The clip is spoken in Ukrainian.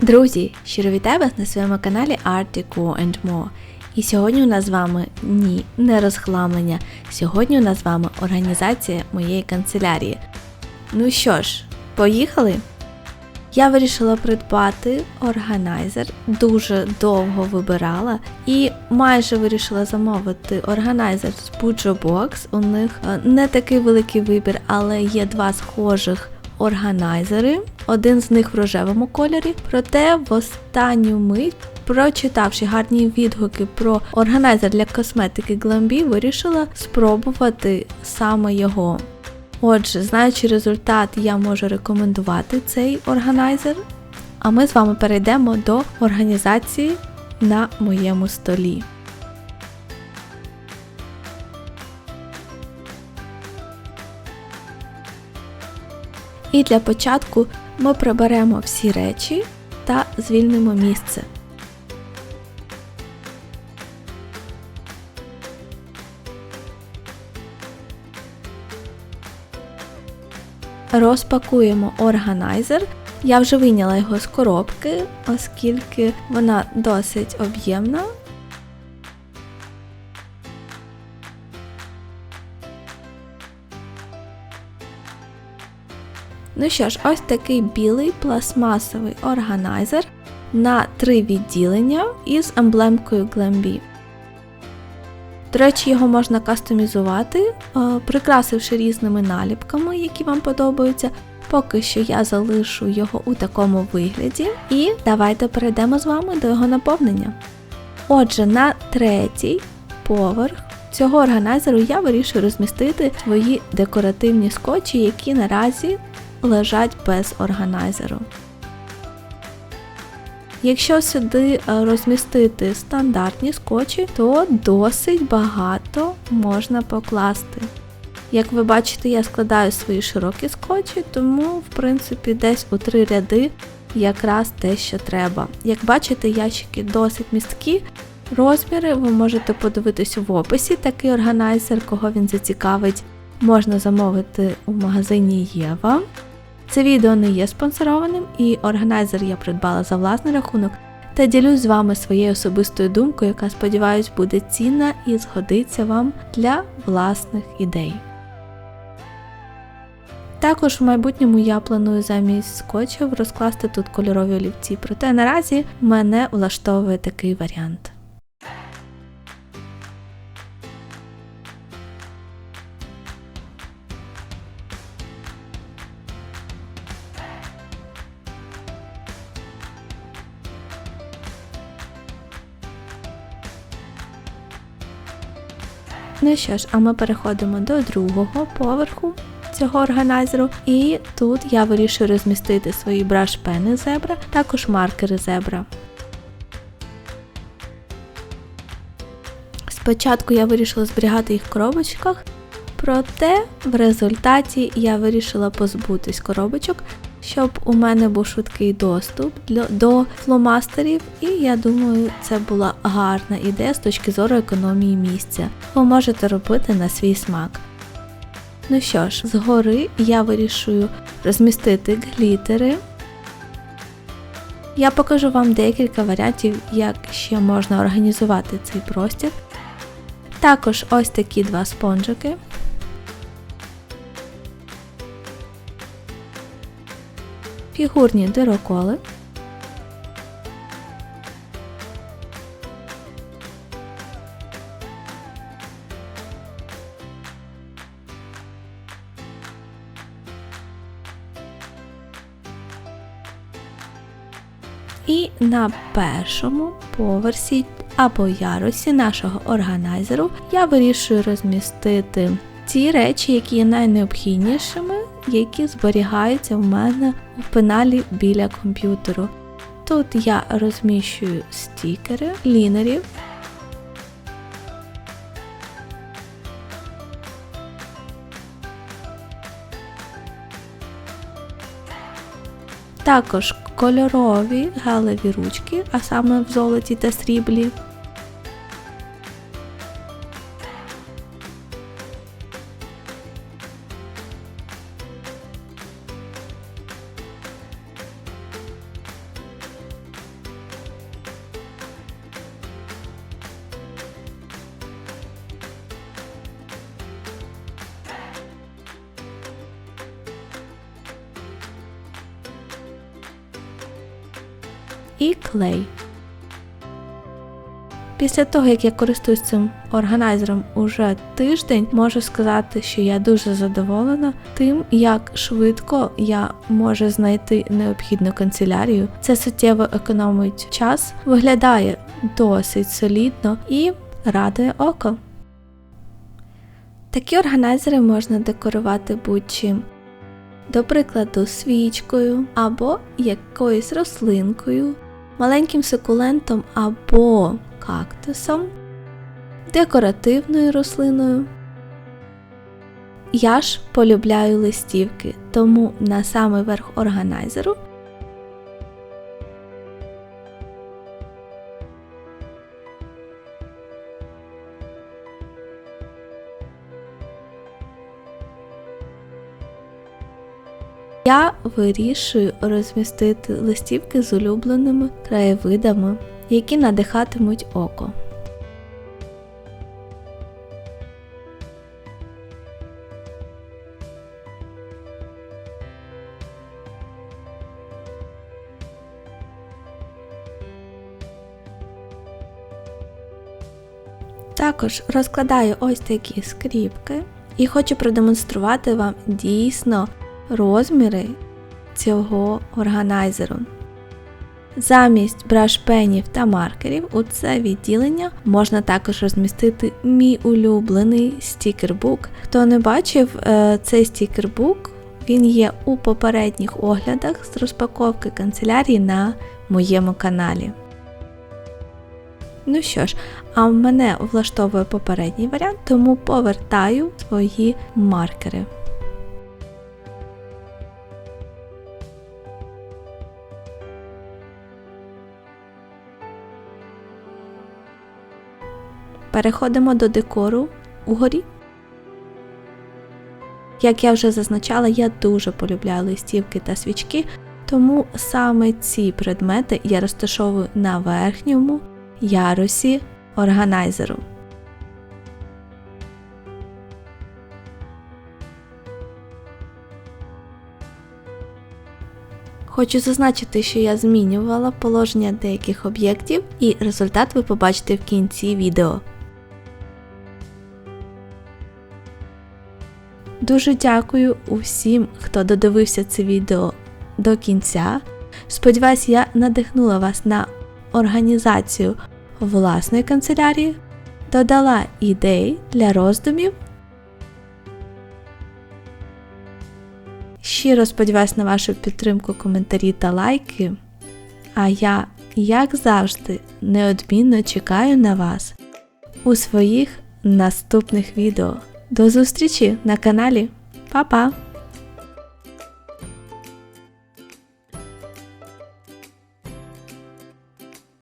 Друзі, щиро вітаю вас на своєму каналі Article and More. І сьогодні у нас з вами ні, не розхламлення. Сьогодні у нас з вами організація моєї канцелярії. Ну що ж, поїхали? Я вирішила придбати органайзер, дуже довго вибирала і майже вирішила замовити органайзер з Bujo Box. У них е, не такий великий вибір, але є два схожих органайзери. Один з них в рожевому кольорі. Проте в останню мить, прочитавши гарні відгуки про органайзер для косметики Glambi, вирішила спробувати саме його. Отже, знаючи результат, я можу рекомендувати цей органайзер. А ми з вами перейдемо до організації на моєму столі. І для початку ми приберемо всі речі та звільнимо місце. Розпакуємо органайзер. Я вже вийняла його з коробки, оскільки вона досить об'ємна. Ну що ж, ось такий білий пластмасовий органайзер на три відділення із емблемкою Glambi. До речі, його можна кастомізувати, е, прикрасивши різними наліпками, які вам подобаються. Поки що я залишу його у такому вигляді. І давайте перейдемо з вами до його наповнення. Отже, на третій поверх цього органайзеру я вирішую розмістити свої декоративні скотчі, які наразі лежать без органайзеру. Якщо сюди е, розмістити стандартні скотчі, то досить багато можна покласти. Як ви бачите, я складаю свої широкі скотчі, тому, в принципі, десь у три ряди якраз те, що треба. Як бачите, ящики досить місткі. Розміри ви можете подивитись в описі, такий органайзер, кого він зацікавить, можна замовити у магазині Єва. Це відео не є спонсорованим, і органайзер я придбала за власний рахунок та ділюсь з вами своєю особистою думкою, яка, сподіваюсь, буде цінна і згодиться вам для власних ідей. Також в майбутньому я планую замість скотчів розкласти тут кольорові олівці, проте наразі мене влаштовує такий варіант. Ну що ж, а ми переходимо до другого поверху цього органайзеру, і тут я вирішую розмістити свої браш-пени зебра, також маркери зебра. Спочатку я вирішила зберігати їх в коробочках, проте в результаті я вирішила позбутись коробочок щоб у мене був швидкий доступ до фломастерів, і я думаю, це була гарна ідея з точки зору економії місця. Ви можете робити на свій смак. Ну що ж, згори я вирішую розмістити глітери. Я покажу вам декілька варіантів, як ще можна організувати цей простір. Також ось такі два спонжики. Фігурні дироколи, І на першому поверсі або ярусі нашого органайзеру я вирішую розмістити ті речі, які є найнеобхіднішими які зберігаються в мене у пеналі біля комп'ютеру. Тут я розміщую стікери, лінерів. Також кольорові галеві ручки, а саме в золоті та сріблі. І клей. Після того, як я користуюсь цим органайзером уже тиждень, можу сказати, що я дуже задоволена тим, як швидко я можу знайти необхідну канцелярію. Це суттєво економить час, виглядає досить солідно і радує око. Такі органайзери можна декорувати будь-чим. До прикладу, свічкою або якоюсь рослинкою, маленьким сукулентом або кактусом, декоративною рослиною. Я ж полюбляю листівки, тому на самий верх органайзеру я вирішую розмістити листівки з улюбленими краєвидами які надихатимуть око. Також розкладаю ось такі скріпки і хочу продемонструвати вам дійсно розміри цього органайзеру. Замість брашпенів та маркерів у це відділення можна також розмістити мій улюблений стікербук. Хто не бачив е, цей стікербук, він є у попередніх оглядах з розпаковки канцелярії на моєму каналі. Ну що ж, а мене влаштовує попередній варіант, тому повертаю свої маркери. Переходимо до декору угорі. Як я вже зазначала, я дуже полюбляю листівки та свічки, тому саме ці предмети я розташовую на верхньому ярусі органайзеру. Хочу зазначити, що я змінювала положення деяких об'єктів, і результат ви побачите в кінці відео. Дуже дякую усім, хто додивився це відео до кінця. Сподіваюсь, я надихнула вас на організацію власної канцелярії, додала ідей для роздумів. Щиро сподіваюсь на вашу підтримку, коментарі та лайки. А я, як завжди, неодмінно чекаю на вас у своїх наступних відео. До зустрічі на каналі. Па-па!